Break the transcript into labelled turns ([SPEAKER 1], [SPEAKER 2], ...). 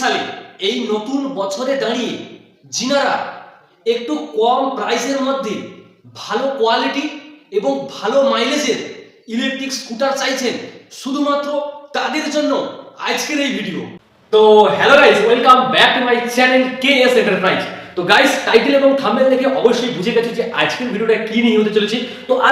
[SPEAKER 1] সালে এই নতুন বছরে দাঁড়িয়ে জিনারা একটু কম প্রাইসের মধ্যে ভালো কোয়ালিটি এবং ভালো মাইলেজের ইলেকট্রিক স্কুটার চাইছেন শুধুমাত্র তাদের জন্য আজকের এই ভিডিও। তো hello guys welcome back to my channel K S enterprise তো গাইস টাইটেল এবং থাম্বনেল দেখে অবশ্যই বুঝে গেছো যে আজকের ভিডিওটা কি নিয়ে হতে চলেছে। তো